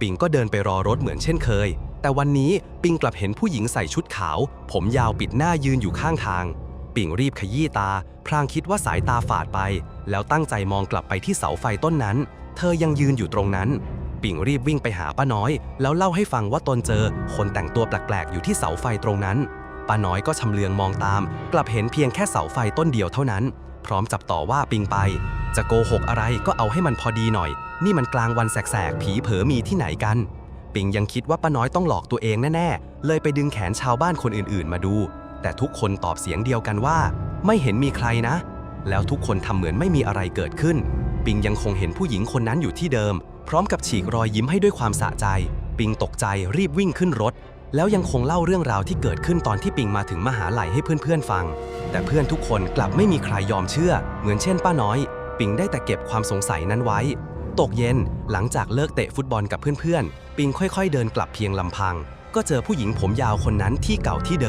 ปิงก็เดินไปรอรถเหมือนเช่นเคย แต่วันนี้ปิงกลับเห็นผู้หญิงใส่ชุดขาว ผมยาวปิดหน้ายืนอยู่ข้างทาง ปิงรีบขยี้ตาพรางคิดว่าสายตาฝาดไป แล้วตั้งใจมองกลับไปที่เสาไฟต้นนั้น เธอยังยืนอยู่ตรงนั้น ปิงรีบวิ่งไปหาป้าน้อย แล้วเล่าให้ฟังว่าตนเจอ คนแต่งตัวแปลกๆอยู่ที่เสาไฟตรงนั้นป้าน้อยก็ชำเลืองมองตาม กลับเห็นเพียงแค่เสาไฟต้นเดียวเท่านั้น พร้อมจับต่อว่าปิงไป จะโกหกอะไรก็เอาให้มันพอดีหน่อย นี่มันกลางวันแสกๆ ผีเผอมีที่ไหนกัน ปิงยังคิดว่าป้าน้อยต้องหลอกตัวเองแน่ๆ เลยไปดึงแขนชาวบ้านคนอื่นๆ มาดู แต่ทุกคนตอบเสียงเดียวกันว่า ไม่เห็นมีใครนะ แล้วทุกคนทำเหมือนไม่มีอะไรเกิดขึ้น ปิงยังคงเห็นผู้หญิงคนนั้นอยู่ที่เดิม พร้อมกับฉีกรอยยิ้มให้ด้วยความสะใจ ปิงตกใจรีบวิ่งขึ้นรถ แล้วยังคงเล่าเรื่องราวที่เกิดขึ้นตอนที่ปิงมาถึงมหาลัยให้เพื่อนๆฟัง แต่เพื่อนทุกคนกลับไม่มีใครยอมเชื่อ เหมือนเช่น ป้าน้อย ปิงได้แต่เก็บความสงสัยนั้นไว้ ตกเย็นหลังจากเลิกเตะฟุตบอลกับเพื่อนๆ ปิงค่อยๆ เดินกลับเพียงลำพัง ก็เจอผู้หญิงผมยาวคนนั้นที่เก่าที่เดิม